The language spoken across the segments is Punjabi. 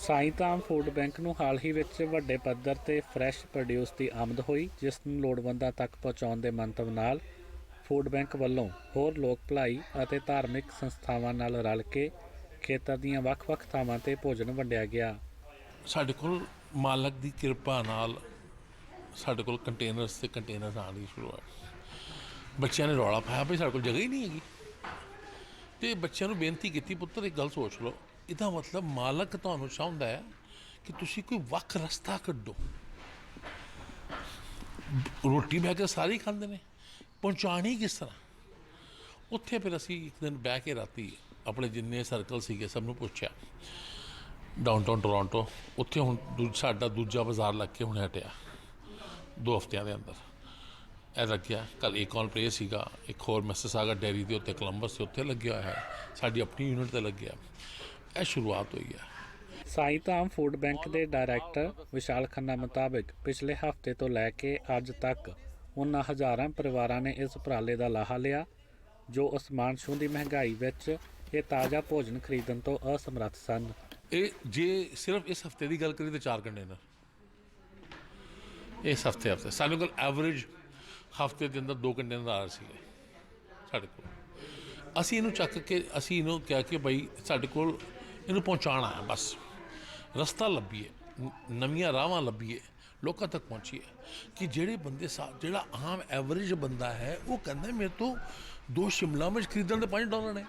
ਸਾਈਂਤਾਮ ਫੂਡ ਬੈਂਕ ਨੂੰ ਹਾਲ ਹੀ ਵਿੱਚ ਵੱਡੇ ਪੱਧਰ ਤੇ ਫਰੈਸ਼ ਪ੍ਰੋਡਿਊਸ ਦੀ ਆਮਦ ਹੋਈ, ਜਿਸ ਨੂੰ ਲੋੜਵੰਦਾਂ ਤੱਕ ਪਹੁੰਚਾਉਣ ਦੇ ਮੰਤਵ ਨਾਲ ਫੂਡ ਬੈਂਕ ਵੱਲੋਂ ਹੋਰ ਲੋਕ ਭਲਾਈ ਅਤੇ ਧਾਰਮਿਕ ਸੰਸਥਾਵਾਂ ਨਾਲ ਰਲ ਕੇ ਖੇਤਰ ਦੀਆਂ ਵੱਖ-ਵੱਖ ਥਾਵਾਂ ਤੇ ਭੋਜਨ ਵੰਡਿਆ ਗਿਆ। ਸਾਡੇ ਕੋਲ ਮਾਲਕ ਦੀ ਕਿਰਪਾ ਨਾਲ ਸਾਡੇ ਕੋਲ ਕੰਟੇਨਰਸ ਤੇ ਕੰਟੇਨਰ ਆਉਣੀ ਸ਼ੁਰੂ ਹੋਏ ਬੱਚਿਆਂ ਨੇ ਰੌਲਾ ਪਾਇਆ ਵੀ ਸਾਡੇ ਕੋਲ ਜਗ੍ਹਾ ਹੀ ਨਹੀਂ ਹੈਗੀ। ਤੇ ਬੱਚਿਆਂ ਨੂੰ ਬੇਨਤੀ ਕੀਤੀ, ਪੁੱਤਰ, ਇੱਕ ਗੱਲ ਸੋਚ ਲਓ। ਇਹਦਾ ਮਤਲਬ ਮਾਲਕ ਤੁਹਾਨੂੰ ਚਾਹੁੰਦਾ ਹੈ ਕਿ ਤੁਸੀਂ ਕੋਈ ਵੱਖ ਰਸਤਾ ਕੱਢੋ। ਰੋਟੀ ਬਹਿ ਕੇ ਸਾਰੇ ਖਾਂਦੇ ਨੇ। ਪਹੁੰਚਾਣੀ ਕਿਸ ਤਰ੍ਹਾਂ? ਉੱਥੇ ਫਿਰ ਅਸੀਂ ਇੱਕ ਦਿਨ ਬਹਿ ਕੇ ਰਾਤੀ ਆਪਣੇ ਜਿੰਨੇ ਸਰਕਲ ਸੀਗੇ ਸਭ ਨੂੰ ਪੁੱਛਿਆ। ਡਾਊਨਟਾਊਨ ਟੋਰਾਂਟੋ ਉੱਥੇ ਹੁਣ ਦੂ- ਸਾਡਾ ਦੂਜਾ ਬਾਜ਼ਾਰ ਲੱਗ ਕੇ ਹੁਣ ਹਟਿਆ। ਦੋ ਹਫ਼ਤਿਆਂ ਦੇ ਅੰਦਰ। ਇਹ ਲੱਗਿਆ ਕੱਲ ਔਨ ਪਲੇ ਸੀਗਾ, ਇੱਕ ਹੋਰ ਮੈਸੇਸਾਗਾ ਡੈਰੀ ਦੇ ਉੱਤੇ ਕੋਲੰਬਸ ਦੇ ਉੱਤੇ ਲੱਗਿਆ ਹੋਇਆ ਹੈ। ਸਾਡੀ ਆਪਣੀ ਯੂਨਿਟ ਤੇ ਲੱਗਿਆ। ਇਹ ਸ਼ੁਰੂਆਤ ਹੋਈ ਹੈ ਸਾਈਂਤਾਮ ਫੂਡ ਬੈਂਕ ਦੇ ਡਾਇਰੈਕਟਰ ਵਿਸ਼ਾਲ ਖੰਨਾ ਮੁਤਾਬਕ ਪਿਛਲੇ ਹਫ਼ਤੇ ਤੋਂ ਲੈ ਕੇ ਅੱਜ ਤੱਕ ਉਹਨਾਂ ਹਜ਼ਾਰਾਂ ਪਰਿਵਾਰਾਂ ਨੇ ਇਸ ਉਪਰਾਲੇ ਦਾ ਲਾਹਾ ਲਿਆ ਜੋ ਅਸਮਾਨ ਛੂੰਹਦੀ ਮਹਿੰਗਾਈ ਵਿੱਚ ਇਹ ਤਾਜ਼ਾ ਭੋਜਨ ਖਰੀਦਣ ਤੋਂ ਅਸਮਰੱਥ ਸਨ। ਇਹ ਜੇ ਸਿਰਫ ਇਸ ਹਫ਼ਤੇ ਦੀ ਗੱਲ ਕਰੀਏ ਤਾਂ ਚਾਰ ਕੰਟੇਨਰ ਇਸ ਹਫ਼ਤੇ ਹਫ਼ਤੇ। ਸਾਡੇ ਕੋਲ ਐਵਰੇਜ ਹਫ਼ਤੇ ਦੇ ਅੰਦਰ ਦੋ ਕੰਟੇਨਰ ਆ ਰਹੇ ਸੀਗੇ ਸਾਡੇ ਕੋਲ। ਅਸੀਂ ਇਹਨੂੰ ਚੱਕ ਕੇ ਅਸੀਂ ਇਹਨੂੰ ਕਿਹਾ ਕਿ ਭਾਈ ਸਾਡੇ ਕੋਲ ਇਹਨੂੰ ਪਹੁੰਚਾਉਣਾ ਹੈ, ਬਸ। ਰਸਤਾ ਲੱਭੀਏ ਨਵੀਆਂ ਰਾਹਾਂ ਲੱਭੀਏ, ਲੋਕਾਂ ਤੱਕ ਪਹੁੰਚੀਏ ਕਿ ਜਿਹੜੇ ਬੰਦੇ ਜਿਹੜਾ ਆਮ ਐਵਰੇਜ ਬੰਦਾ ਹੈ, ਉਹ ਕਹਿੰਦਾ ਮੇਰੇ ਤੋਂ ਦੋ ਸ਼ਿਮਲਾ ਮਿਰਚ ਖਰੀਦਣ ਦੇ 5 ਡਾਲਰ ਨੇ।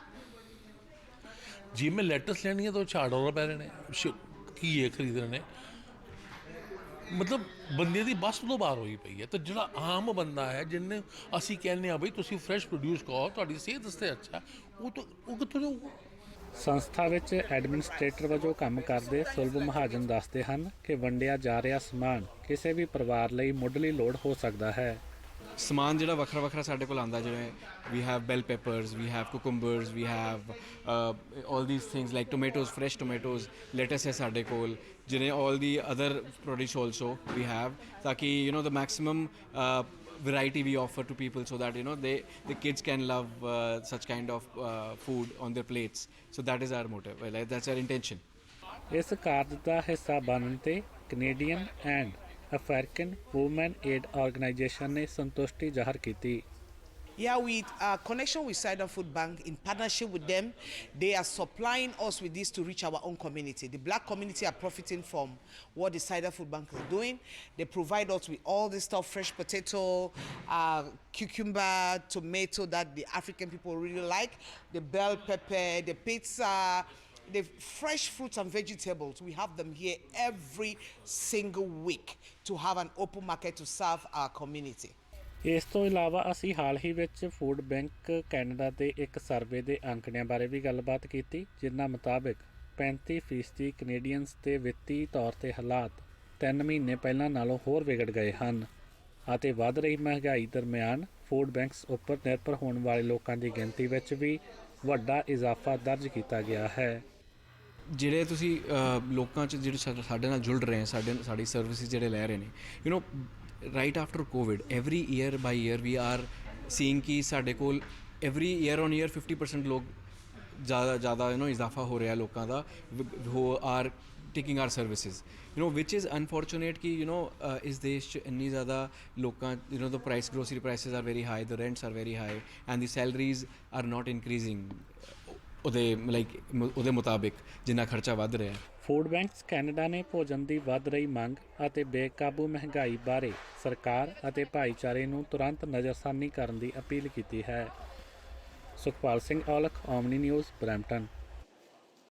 ਜੇ ਮੈਂ ਲੈਟਸ ਲੈਣੀ ਹੈ ਤਾਂ ਉਹ 4 ਡਾਲਰ ਪੈ ਰਹੇ ਨੇ, ਸ਼- ਘੀਏ ਖਰੀਦਣੇ ਨੇ। ਮਤਲਬ ਬੰਦੇ ਦੀ ਬਸ ਤੋਂ ਬਾਹਰ ਹੋਈ ਪਈ ਹੈ ਤੇ ਜਿਹੜਾ ਆਮ ਬੰਦਾ ਹੈ ਜਿੰਨੇ ਅਸੀਂ ਕਹਿੰਦੇ ਆ ਬਈ ਤੁਸੀਂ ਫਰੈਸ਼ ਪ੍ਰੋਡਿਊਸ ਕਰੋ ਤੁਹਾਡੀ ਸਿਹਤ ਵਾਸਤੇ ਅੱਛਾ ਉਹ ਤਾਂ, ਉਹ ਕਿੱਥੋਂ ਜਾਊਗਾ ਸੰਸਥਾ ਵਿੱਚ ਐਡਮਿਨਿਸਟ੍ਰੇਟਰ ਵਜੋਂ ਕੰਮ ਕਰਦੇ ਸੁਲਭ ਮਹਾਜਨ ਦੱਸਦੇ ਹਨ ਕਿ ਵੰਡਿਆ ਜਾ ਰਿਹਾ ਸਮਾਨ ਕਿਸੇ ਵੀ ਪਰਿਵਾਰ ਲਈ ਮੁੱਢਲੀ ਲੋੜ ਹੋ ਸਕਦਾ ਹੈ। ਸਮਾਨ ਜਿਹੜਾ ਵੱਖਰਾ ਵੱਖਰਾ ਸਾਡੇ ਕੋਲ ਆਂਦਾ ਜਿਵੇਂ we have bell peppers we have cucumbers we have all these things like tomatoes fresh tomatoes lettuce ਹੈ ਸਾਡੇ ਕੋਲ ਜਿਹਨੇ all the other produce also we have ਤਾਂ ਕਿ you know the maximum variety we offer to people so that you know they the kids can love uh, such kind of uh, food on their plates so that is our motive well, that's our intention ਇਸ ਕਾਰਜ ਦਾ ਹਿੱਸਾ ਬਣਨ ਤੇ Canadian and African woman aid organization ਨੇ ਸੰਤੁਸ਼ਟੀ ਜ਼ਾਹਰ ਕੀਤੀ Yeah, with uh, connection with Cider Food Bank, in partnership with them, they are supplying us with this to reach our own community. The black community are profiting from what the Cider Food Bank is doing. They provide us with all this stuff, fresh potato, uh, cucumber, tomato that the African people really like, the bell pepper, the pizza, the fresh fruits and vegetables. We have them here every single week to have an open market to serve our community. ਇਸ ਤੋਂ ਇਲਾਵਾ ਅਸੀਂ ਹਾਲ ਹੀ ਵਿੱਚ ਫੂਡ ਬੈਂਕ ਕੈਨੇਡਾ ਦੇ ਇੱਕ ਸਰਵੇ ਦੇ ਅੰਕੜਿਆਂ ਬਾਰੇ ਵੀ ਗੱਲਬਾਤ ਕੀਤੀ, ਜਿਨ੍ਹਾਂ ਮੁਤਾਬਕ 35% ਕੈਨੇਡੀਅਨਸ ਦੇ ਵਿੱਤੀ ਤੌਰ ਤੇ ਹਾਲਾਤ 3 ਮਹੀਨੇ ਪਹਿਲਾਂ ਨਾਲੋਂ ਹੋਰ ਵਿਗੜ ਗਏ ਹਨ ਅਤੇ ਵੱਧ ਰਹੀ ਮਹਿੰਗਾਈ ਦਰਮਿਆਨ ਫੂਡ ਬੈਂਕਸ ਉੱਪਰ ਨਿਰਭਰ ਹੋਣ ਵਾਲੇ ਲੋਕਾਂ ਦੀ ਗਿਣਤੀ ਵਿੱਚ ਵੀ ਵੱਡਾ ਇਜ਼ਾਫਾ ਦਰਜ ਕੀਤਾ ਗਿਆ ਹੈ। ਜਿਹੜੇ ਤੁਸੀਂ ਲੋਕਾਂ ਚ ਜਿਹੜੇ ਸਾ- ਸਾਡੇ ਨਾਲ ਜੁੜ ਰਹੇ ਹੈ ਸਾਡੇ, ਸਾਡੀ ਸਰਵਿਸਿਜ਼ ਜਿਹੜੇ ਲੈ ਰਹੇ ਨੇ you know right after Covid every year by year we are seeing ਕਿ ਸਾਡੇ ਕੋਲ ਐਵਰੀ ਈਅਰ ਔਨ ਈਅਰ 50% ਲੋਕ ਜ਼ਿਆਦਾ ਜ਼ਿਆਦਾ ਯੂ نو ਇਜ਼ਾਫਾ ਹੋ ਰਿਹਾ ਲੋਕਾਂ ਦਾ who are taking our services you know which is unfortunate ਕਿ ਯੂ نو ਇਸ ਦੇਸ਼ ਚ ਇੰਨੀ ਜ਼ਿਆਦਾ ਲੋਕਾਂ you know the price grocery prices are very high the rents are very high and the salaries are not increasing ਉਹਦੇ ਲਾਈਕ ਉਹਦੇ ਮੁਤਾਬਿਕ ਜਿੰਨਾ ਖਰਚਾ ਵੱਧ ਰਿਹਾ ਹੈ। ਫੂਡ ਬੈਂਕਸ ਕੈਨੇਡਾ ਨੇ ਭੋਜਨ ਦੀ ਵੱਧ ਰਹੀ ਮੰਗ ਅਤੇ ਬੇਕਾਬੂ ਮਹਿੰਗਾਈ ਬਾਰੇ ਸਰਕਾਰ ਅਤੇ ਭਾਈਚਾਰੇ ਨੂੰ ਤੁਰੰਤ ਨਜ਼ਰਸਾਨੀ ਕਰਨ ਦੀ ਅਪੀਲ ਕੀਤੀ ਹੈ। Sukhpal Singh Aulakh Omni News Brampton